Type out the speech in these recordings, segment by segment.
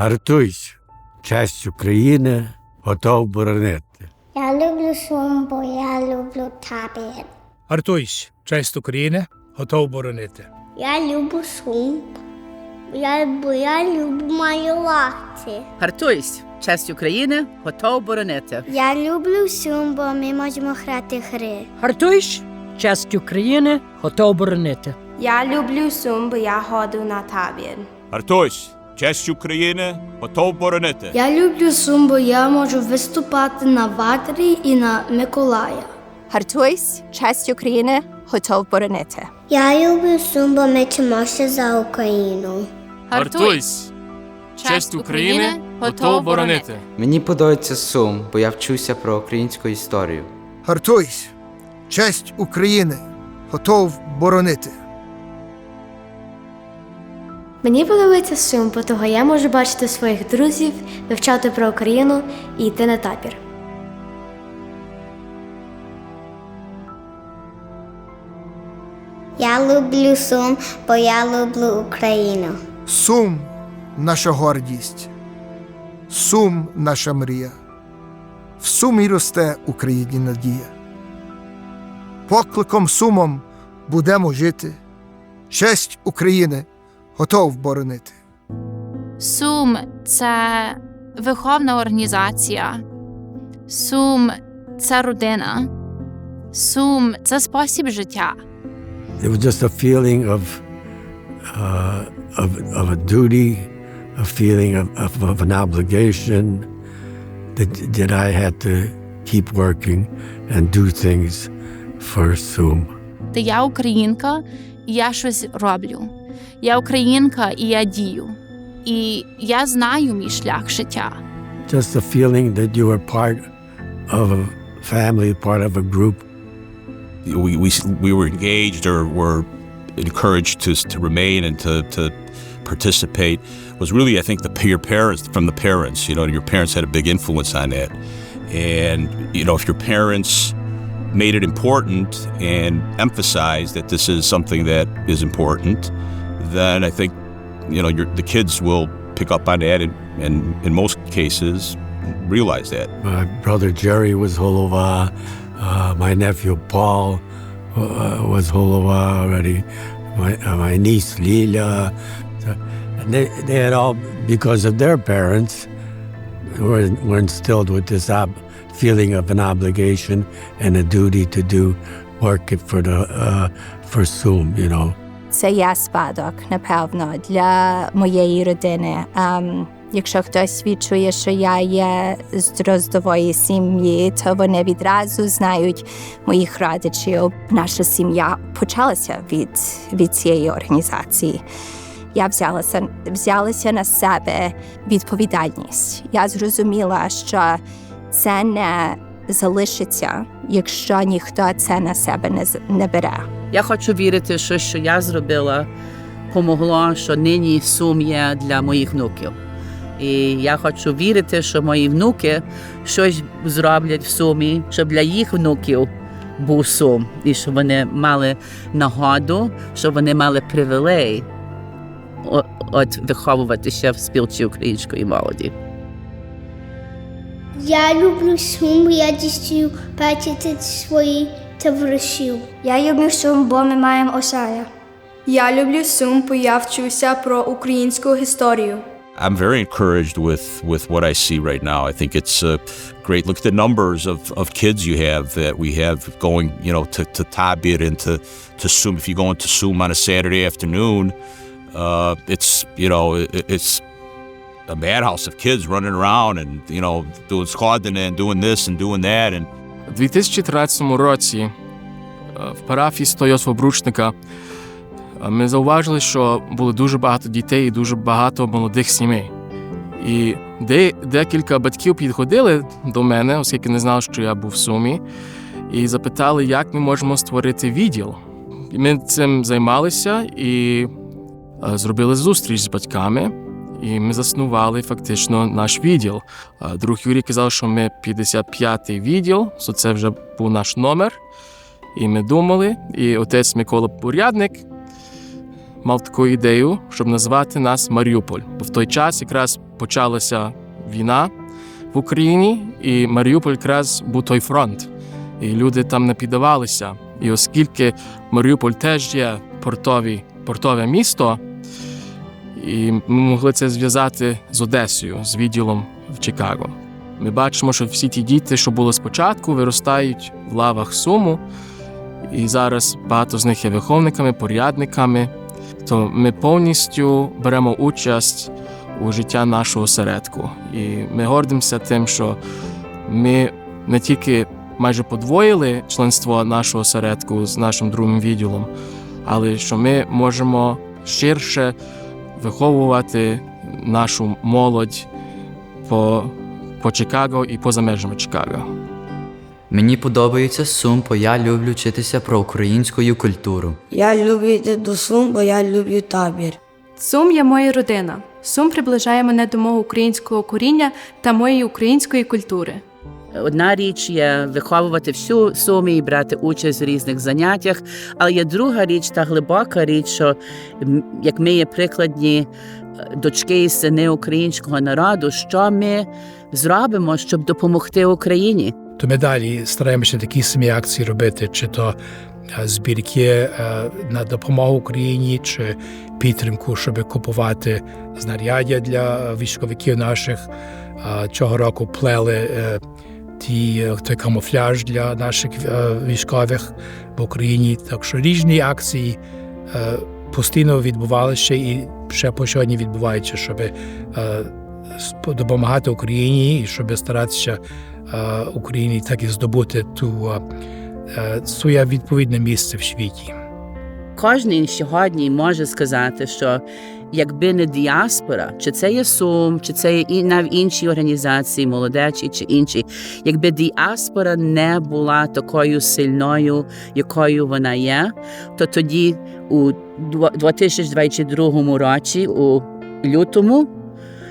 Гартуйсь, честь України, готов боронити. Я люблю Сум, бо я люблю табір. Артуйсь, честь України, готов боронити. Я люблю Сум, я, бо я люблю малювати. Гартуйсь, честь України, готов боронити. Я люблю Сум, бо ми можемо грати гри. Гартуйсь, честь України, готов боронити. Я люблю Сум, бо я ходжу на табір. Артусь, честь України, готов боронити. Я люблю Сум, бо я можу виступати на ватрі і на Миколая. Гартуйсь, честь України, готов боронити. Я люблю Сум, бо ми вчимося за Україну. Гартуйсь! Честь України, готов боронити. Мені подобається Сум, бо я вчуся про українську історію. Гартуйсь! Честь України! Готов боронити. Мені подобається Сум, бо того я можу бачити своїх друзів, вивчати про Україну і йти на табір. Я люблю Сум, бо я люблю Україну. Сум наша гордість. Сум наша мрія. В сумі росте Україні надія. Покликом сумом будемо жити. Честь України готов боронити. Сум це виховна організація. Сум це родина. Сум це спосіб життя. It was just a feeling of, uh, of, of a duty, a feeling of, of, of an obligation that, that I had to keep working and do things for Sum. Де я українка, і я щось роблю. Я українка, і я дію. І я знаю мій шлях життя. Just a feeling that you were part of a family, part of a group. We, we, we were engaged or were encouraged to, to remain and to, to participate was really, I think, the your parents from the parents. You know, your parents had a big influence on that. And, you know, if your parents made it important and emphasized that this is something that is important, then I think, you know, the kids will pick up on that and, and in most cases, realize that. My brother Jerry was Holova. Uh, my nephew Paul uh, was Holova already. My, uh, my niece Lila. And they, they had all, because of their parents, were, were instilled with this ob- feeling of an obligation and a duty to do work for the uh, for Sum, you know. Це є спадок, напевно, для моєї родини. Ем, якщо хтось відчує, що я є з роздової сім'ї, то вони відразу знають моїх родичів. Наша сім'я почалася від, від цієї організації. Я взялася, взялася на себе відповідальність. Я зрозуміла, що це не залишиться, якщо ніхто це на себе не, не бере. Я хочу вірити, що що я зробила, помогло, що нині сум є для моїх внуків. І я хочу вірити, що мої внуки щось зроблять в сумі, щоб для їх внуків був сум, і щоб вони мали нагоду, щоб вони мали привілей от виховуватися в спілці української молоді. Я люблю Сум, бо я дійсно бачити свої товаришів. Я люблю Сум, бо ми маємо Осая. Я люблю Сум, бо я вчуся про українську історію. I'm very encouraged with with what I see right now. I think it's uh, great. Look at the numbers of, of kids you have that we have going, you know, to, to Tabit and to, to Sum. If you go into Sum on a Saturday afternoon, uh, it's, you know, it, it's a madhouse of kids running around and, you know, doing squadding and doing this and doing that. And У 2013 році е, в парафії Стоясва Бручника е, ми зауважили, що було дуже багато дітей і дуже багато молодих сімей. І де, декілька батьків підходили до мене, оскільки не знали, що я був в Сумі, і запитали, як ми можемо створити відділ. Ми цим займалися і е, зробили зустріч з батьками. І ми заснували фактично наш відділ. Друг Юрій казав, що ми 55-й відділ, so це вже був наш номер. І ми думали, і отець Микола Порядник мав таку ідею, щоб назвати нас Маріуполь. Бо в той час якраз почалася війна в Україні, і Маріуполь якраз був той фронт. І люди там не піддавалися. І оскільки Маріуполь теж є портові, портове місто, і ми могли це зв'язати з Одесою, з відділом в Чикаго. Ми бачимо, що всі ті діти, що були спочатку, виростають в лавах Суму, і зараз багато з них є виховниками, порядниками. То ми повністю беремо участь у життя нашого осередку. І ми гордимося тим, що ми не тільки майже подвоїли членство нашого осередку з нашим другим відділом, але що ми можемо ширше виховувати нашу молодь по, по Чикаго і поза межами Чикаго. Мені подобається Сум, бо я люблю вчитися про українську культуру. Я люблю йти до Сум, бо я люблю табір. Сум є моя родина. Сум приближає мене до мого українського коріння та моєї української культури. Одна річ є виховувати всю сумі і брати участь в різних заняттях, але є друга річ, та глибока річ, що як ми є прикладні е, дочки і сини українського народу, що ми зробимо, щоб допомогти Україні. То ми далі стараємося такі самі акції робити, чи то е, збірки е, на допомогу Україні, чи підтримку, щоб купувати знаряддя для військовиків наших. Цього року плели ті, е, той камуфляж для наших е, військових в Україні. Так що різні акції е, постійно відбувалися і ще по сьогодні відбуваються, щоб допомагати Україні і щоб старатися Україні так і здобути ту своє відповідне місце в світі. Кожен сьогодні може сказати, що якби не діаспора, чи це є Сум, чи це є і інші організації, молодечі чи інші, якби діаспора не була такою сильною, якою вона є, то тоді у 2022 році, у лютому,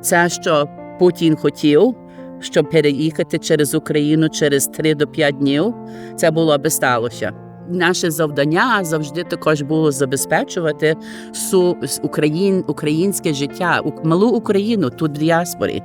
це що Путін хотів, щоб переїхати через Україну через 3 до 5 днів, це було би сталося. Наше завдання завжди також було забезпечувати су Україн, українське життя, малу Україну тут в діаспорі.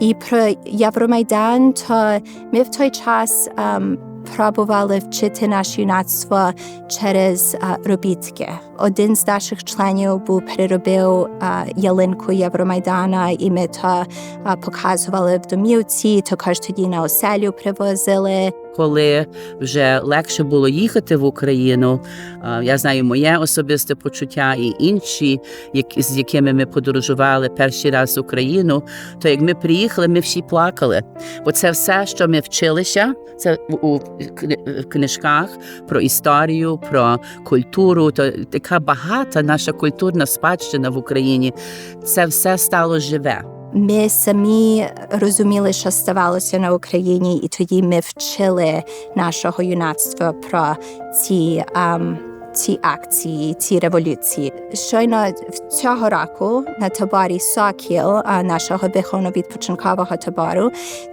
І про Євромайдан, то ми в той час ем, пробували вчити наше юнацтво через е, робітки. Один з наших членів був переробив е, ялинку Євромайдана, і ми то е, показували в домівці, також тоді на оселю привозили. Коли вже легше було їхати в Україну, я знаю моє особисте почуття і інші, з якими ми подорожували перший раз в Україну, то як ми приїхали, ми всі плакали. Бо це все, що ми вчилися, це у- книжках про історію, про культуру, то така багата наша культурна спадщина в Україні. Це все стало живе. Ми самі розуміли, що ставалося на Україні, і тоді ми вчили нашого юнацтва про ці. ем, ці акції, ці революції. Щойно в цього року на таборі Сокіл нашого виховно-відпочинкового табору,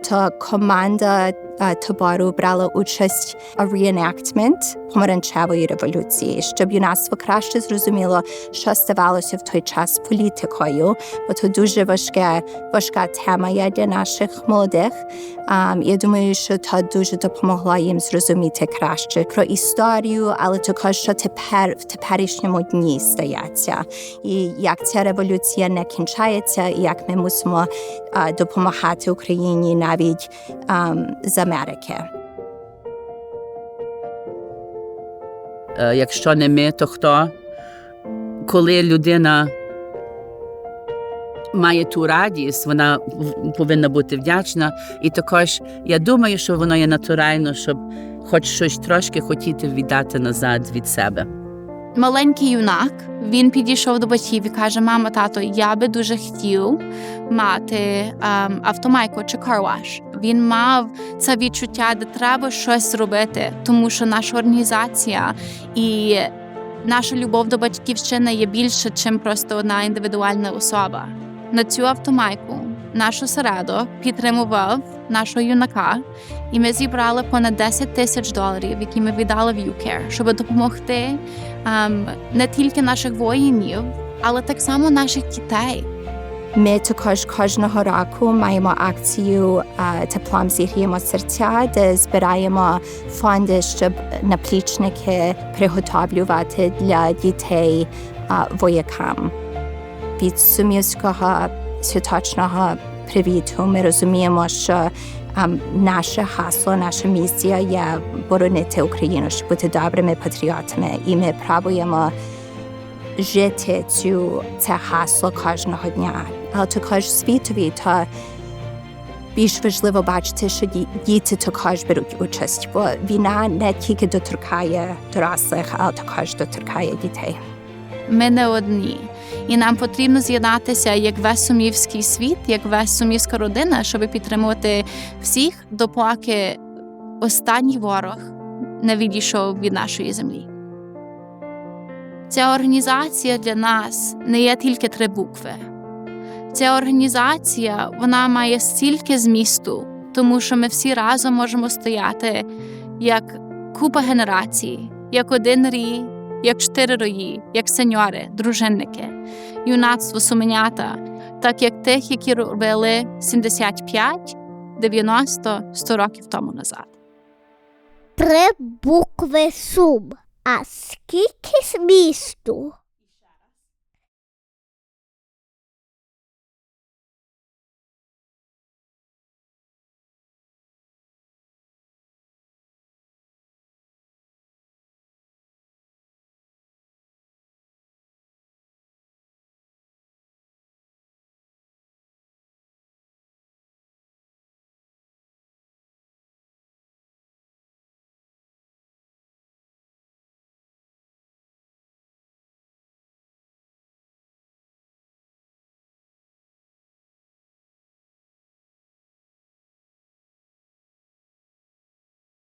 то команда табору брала участь reenactment помаранчевої революції, щоб юнацтво краще зрозуміло, що ставалося в той час політикою, бо це дуже важке, важка тема є для наших молодих. Um, я думаю, що це дуже допомогло їм зрозуміти краще про історію, але також що тепер в теперішньому дні стається, і як ця революція не кінчається, і як ми мусимо а, допомагати Україні навіть um, з Америки. Е, Якщо не ми, то хто? Коли людина має ту радість, вона повинна бути вдячна. І також я думаю, що воно є натурально, щоб хоч щось трошки хотіти віддати назад від себе. Маленький юнак він підійшов до батьків і каже: Мама, тато, я би дуже хотів мати ем, автомайку чи карваш. Він мав це відчуття, де треба щось робити, тому що наша організація і наша любов до батьківщини є більше, ніж просто одна індивідуальна особа. На цю автомайку наш осередок підтримував нашого юнака, і ми зібрали понад 10 тисяч доларів, які ми віддали в UCARE, щоб допомогти ем, не тільки наших воїнів, але так само наших дітей. Ми також кожного року маємо акцію теплом зігріємо серця, де збираємо фонди, щоб наплічники приготовлювати для дітей воякам. Від сумівського святочного привіту ми розуміємо, що наше гасло, наша місія є боронити Україну, щоб бути добрими патріотами, і ми пробуємо жити цю це гасло кожного дня, але також світові, то більш важливо бачити, що діти також беруть участь, бо війна не тільки доторкає дорослих, але також доторкає дітей. Ми не одні. І нам потрібно з'єднатися як весь сумівський світ, як весь сумівська родина, щоб підтримувати всіх, допоки останній ворог не відійшов від нашої землі. Ця організація для нас не є тільки три букви. Ця організація вона має стільки змісту, тому що ми всі разом можемо стояти як купа генерацій, як один рій, як чотири рої, як сеньори, дружинники, юнацтво суменята, так як тих, які робили 75, 90, 100 років тому назад. Три букви сум. А скільки змісту?